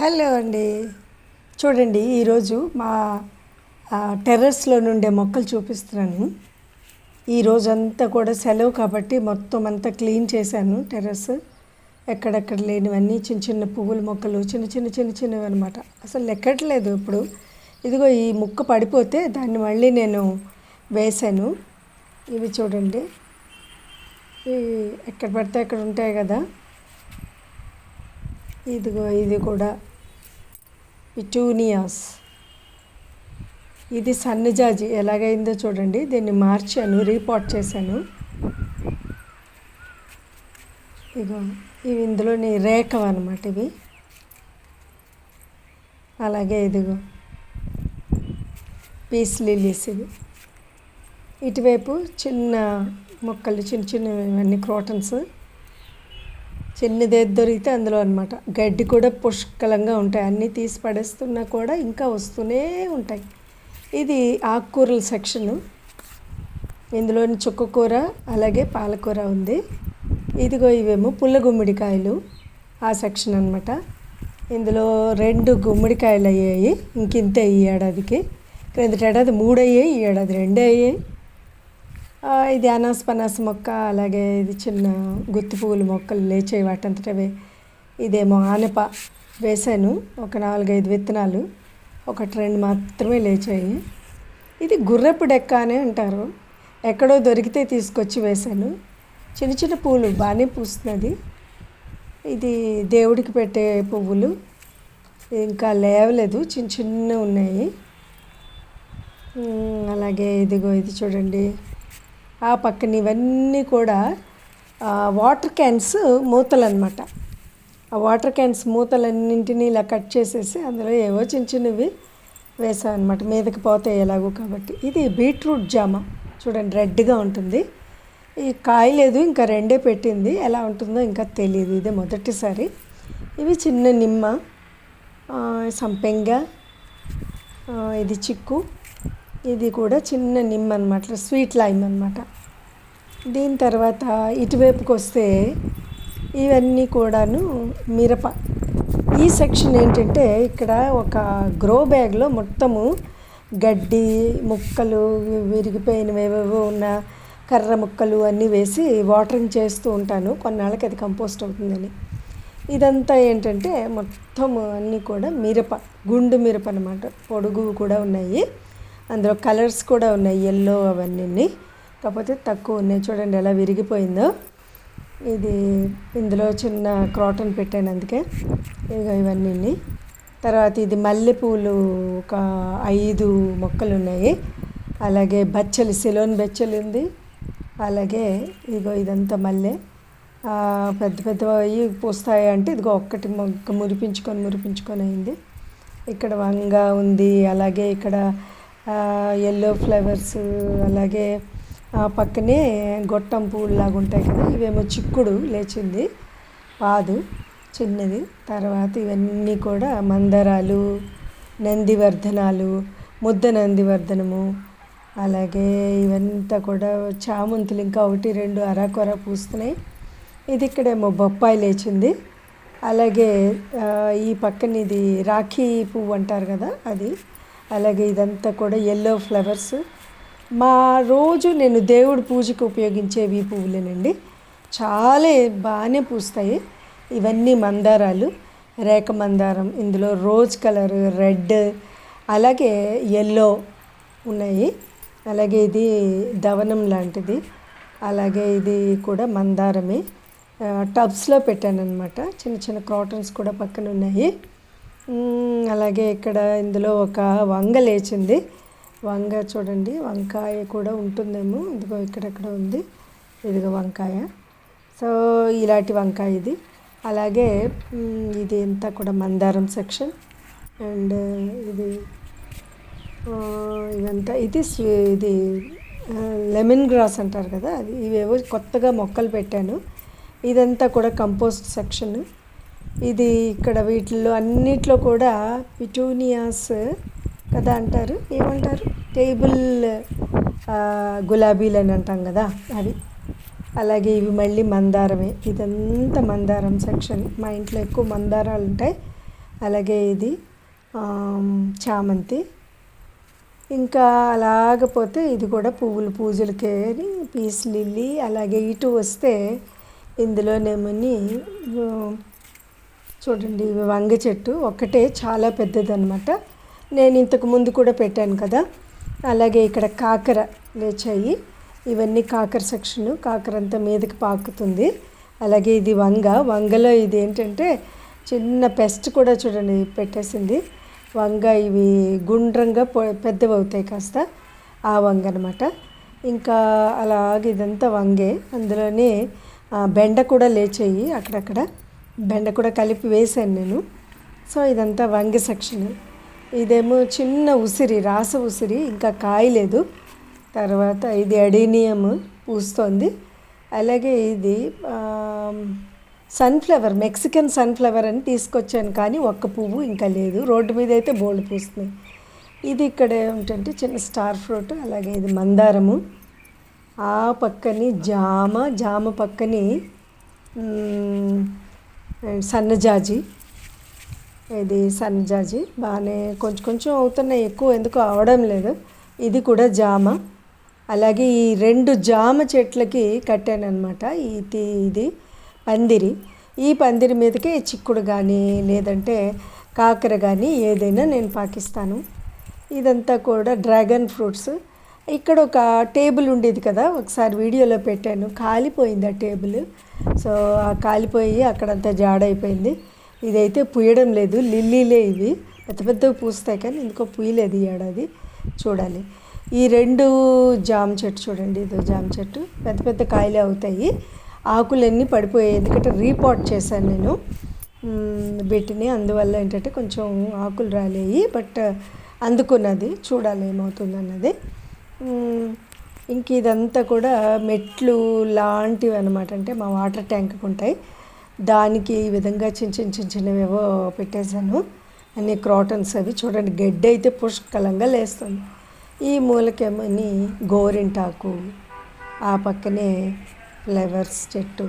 Hello అండి. చూడండి ఈరోజు మా టెర్రస్లో నుండే మొక్కలు చూపిస్తున్నాను. ఈ రోజంతా కూడా సెలవు కాబట్టి మొత్తం అంతా క్లీన్ చేశాను టెర్రస్. ఎక్కడెక్కడ లేనివన్నీ చిన్న చిన్న పువ్వుల మొక్కలు చిన్న చిన్న చిన్న చిన్నవి అనమాట అసలు లెక్కట్లేదు ఇప్పుడు. ఇదిగో ఈ ముక్క పడిపోతే దాన్ని మళ్ళీ నేను వేశాను. ఇవి చూడండి. ఎక్కడ పడితే అక్కడ ఉంటాయి కదా. ఇదిగో ఇది కూడా. పిటూనియాస్. ఇది సన్నజాజి. ఎలాగైందో చూడండి. దీన్ని మార్చాను రీపాట్ చేశాను. ఇగో ఇవి ఇందులోని రేఖ అనమాట ఇవి. అలాగే ఇదిగో పీస్ లిలీస్ ఇవి. ఇటువైపు చిన్న మొక్కలు చిన్న చిన్నవి ఇవన్నీ క్రోటన్స్. చిన్నది దొరికితే అందులో అనమాట గడ్డి కూడా పుష్కలంగా ఉంటాయి. అన్నీ తీసి పడేస్తున్నా కూడా ఇంకా వస్తూనే ఉంటాయి. ఇది ఆకుకూరల సెక్షను ఇందులోని చుక్కకూర అలాగే పాలకూర ఉంది. ఇదిగో ఇవేమో పుల్ల గుమ్మడికాయలు ఆ సెక్షన్ అనమాట ఇందులో రెండు గుమ్మడికాయలు అయ్యాయి. ఇంకింతే ఈ ఏడాదికి. క్రిందట ఏడాది మూడు అయ్యాయి ఈ ఏడాది రెండే అయ్యాయి ఇది అనాస్పనాస్ మొక్క అలాగే ఇది చిన్న గుత్తి పువ్వుల మొక్కలు లేచాయి వాటంతటవే. ఇదేమో ఆనప వేశాను ఒక నాలుగైదు విత్తనాలు ఒకటి రెండు మాత్రమే లేచాయి. ఇది గుర్రపు డెక్క అని అంటారు. ఎక్కడో దొరికితే తీసుకొచ్చి వేశాను. చిన్న చిన్న పువ్వులు బాగానే పూస్తున్నది. ఇది దేవుడికి పెట్టే పువ్వులు. ఇంకా లేవలేదు చిన్న చిన్న ఉన్నాయి. అలాగే ఇదిగో ఇది చూడండి. ఆ పక్కన ఇవన్నీ కూడా వాటర్ క్యాన్స్ మూతలు అనమాట ఆ వాటర్ క్యాన్స్ మూతలన్నింటినీ ఇలా కట్ చేసేసి అందులో ఏవో చిన్న చిన్నవి వేసాం అనమాట మీదకి పోతాయి ఎలాగో కాబట్టి. ఇది బీట్రూట్ జామ. చూడండి రెడ్గా ఉంటుంది. ఈ కాయలేదు ఇంకా రెండే పెట్టింది. ఎలా ఉంటుందో ఇంకా తెలియదు ఇదే మొదటిసారి. ఇవి చిన్న నిమ్మ సంపెంగ ఇది చిక్కు. ఇది కూడా చిన్న నిమ్మ అనమాట స్వీట్ లైమ్ అనమాట దీని తర్వాత ఇటువైపుకి వస్తే ఇవన్నీ కూడాను మిరప. ఈ సెక్షన్ ఏంటంటే ఇక్కడ ఒక గ్రో బ్యాగ్లో మొత్తము గడ్డి ముక్కలు విరిగిపోయినవి ఏవేవో ఉన్న కర్ర ముక్కలు అన్నీ వేసి వాటరింగ్ చేస్తూ ఉంటాను. కొన్నాళ్ళకి అది కంపోస్ట్ అవుతుందని. ఇదంతా ఏంటంటే మొత్తం అన్నీ కూడా మిరప గుండు మిరప అనమాట పొడుగు కూడా ఉన్నాయి. అందులో కలర్స్ కూడా ఉన్నాయి ఎల్లో అవన్నీ కాకపోతే తక్కువ ఉన్నాయి. చూడండి ఎలా విరిగిపోయిందో. ఇది ఇందులో చిన్న క్రాటన్ పెట్టాను అందుకే. ఇక ఇవన్నీ తర్వాత ఇది మల్లెపూలు ఒక ఐదు మొక్కలు ఉన్నాయి. అలాగే బచ్చలి సిలోన్ బెచ్చలు ఉంది. అలాగే ఇదిగో ఇదంతా మల్లె. పెద్ద పెద్దవి పూస్తాయి అంటే ఇదిగో ఒక్కటి మొక్క మురిపించుకొని మురిపించుకొని అయింది. ఇక్కడ వంగ ఉంది అలాగే ఇక్కడ ఎల్లో ఫ్లవర్స్ అలాగే ఆ పక్కనే గొట్టం పూలు లాగా ఉంటాయి కదా ఇవేమో చిక్కుడు లేచింది పాదు చిన్నది. తర్వాత ఇవన్నీ కూడా మందారాలు నందివర్ధనాలు ముద్ద నందివర్ధనము అలాగే ఇవంతా కూడా చామంతులు ఇంకా ఒకటి రెండు అరాకొర పూస్తున్నాయి. ఇది ఇక్కడేమో బొప్పాయి లేచింది. అలాగే ఈ పక్కన ఇది రాఖీ పువ్వు అంటారు కదా అది అలాగే ఇదంతా కూడా ఎల్లో ఫ్లవర్స్ మా రోజు నేను దేవుడి పూజకు ఉపయోగించేవి ఈ పువ్వులేనండి. చాలా బాగానే పూస్తాయి. ఇవన్నీ మందారాలు రేఖ మందారం ఇందులో రోజ్ కలర్ రెడ్ అలాగే ఎల్లో ఉన్నాయి. అలాగే ఇది దవనం లాంటిది. అలాగే ఇది కూడా మందారమే. టబ్స్లో పెట్టాను అనమాట చిన్న చిన్న క్రాటన్స్ కూడా పక్కన ఉన్నాయి అలాగే ఇక్కడ ఇందులో ఒక వంగ లేచింది. వంగ చూడండి వంకాయ కూడా ఉంటుందేమో. ఇదిగో ఇక్కడెక్కడ ఉంది. ఇదిగో వంకాయ. సో ఇలాంటి వంకాయ ఇది. అలాగే ఇది అంతా కూడా మందారం సెక్షన్. అండ్ ఇది ఇదంతా. ఇది ఇది లెమన్ గ్రాస్ అంటారు కదా అది. ఇవేవో కొత్తగా మొక్కలు పెట్టాను. ఇదంతా కూడా కంపోస్ట్ సెక్షన్. ఇది ఇక్కడ వీటిల్లో అన్నిట్లో కూడా పిటూనియాస్ కదా అంటారు. ఏమంటారు? టేబుల్ గులాబీలు అని అంటాం కదా అవి. అలాగే ఇవి మళ్ళీ మందారమే. ఇదంతా మందారం సెక్షన్. మా ఇంట్లో ఎక్కువ మందారాలు ఉంటాయి. అలాగే ఇది చామంతి. ఇంకా అలాగపోతే ఇది కూడా పువ్వులు పూజలకే అని పీస్ లిల్లీ అలాగే ఇటు వస్తే ఇందులోనేమని చూడండి ఇవి వంగ చెట్టు. ఒక్కటే చాలా పెద్దదన్నమాట. నేను ఇంతకు ముందు కూడా పెట్టాను కదా. అలాగే ఇక్కడ కాకర లేచాయి. ఇవన్నీ కాకర సెక్షన్ కాకర అంతా మీదకి పాకుతుంది. అలాగే ఇది వంగ. వంగలో ఇది ఏంటంటే చిన్న పెస్ట్ కూడా చూడండి పెట్టేసింది. వంగ ఇవి గుండ్రంగా పెద్దవి అవుతాయి కాస్త. ఆ వంగ అనమాట ఇంకా అలాగే ఇదంతా వంగే. అందులోనే బెండ కూడా లేచాయి అక్కడక్కడ. బెండ కూడా కలిపి వేసాను నేను. సో ఇదంతా వంగ సెక్షన్ ఇదేమో చిన్న ఉసిరి రాస ఉసిరి ఇంకా కాయలేదు. తర్వాత ఇది అడీనియం పూస్తోంది. అలాగే ఇది సన్ఫ్లవర్ మెక్సికన్ సన్ఫ్లవర్ అని తీసుకొచ్చాను కానీ ఒక్క పువ్వు ఇంకా లేదు. రోడ్డు మీద అయితే బోల్డ్ పూస్తున్నాయి. ఇది ఇక్కడ ఏమిటంటే చిన్న స్టార్ ఫ్రూట్ అలాగే ఇది మందారము. ఆ పక్కని జామ జామ పక్కని సన్నజాజి ఇది సన్నజాజి బాగానే కొంచెం కొంచెం అవుతున్నాయి ఎక్కువ ఎందుకు అవడం లేదు. ఇది కూడా జామ. అలాగే ఈ రెండు జామ చెట్లకి కట్టాను అనమాట ఇది ఇది పందిరి. ఈ పందిరి మీదకే చిక్కుడు కానీ లేదంటే కాకర కానీ ఏదైనా నేను పాకిస్తాను. ఇదంతా కూడా డ్రాగన్ ఫ్రూట్స్. ఇక్కడ ఒక టేబుల్ ఉండేది కదా ఒకసారి వీడియోలో పెట్టాను. కాలిపోయింది ఆ టేబుల్. సో ఆ కాలిపోయి అక్కడంతా జాడైపోయింది. ఇదైతే పూయడం లేదు. లిల్లీలే ఇవి. పెద్ద పెద్దవి పూస్తాయి కానీ ఎందుకో పూయలేదు ఈ ఏడాది. చూడాలి. ఈ రెండు జామ చెట్టు చూడండి. ఇదో జామ చెట్టు. పెద్ద పెద్ద కాయలే అవుతాయి. ఆకులన్నీ పడిపోయాయి. ఎందుకంటే రీపాట్ చేశాను నేను. మ్, వీటిని. అందువల్ల ఏంటంటే కొంచెం ఆకులు రాలేయి. బట్ అందుకున్నది. చూడాలి ఏమవుతుంది అన్నది ఇంక ఇదంతా కూడా మెట్లు లాంటివి అనమాట అంటే మా వాటర్ ట్యాంక్కి ఉంటాయి. దానికి ఈ విధంగా చిన్న చిన్న చిన్న చిన్నవేవో పెట్టేశాను. అన్ని క్రాటన్స్ అవి. చూడండి గడ్డి అయితే పుష్కలంగా లేస్తుంది. ఈ మూలకేమని గోరింటాకు ఆ పక్కనే ఫ్లవర్స్ చెట్టు.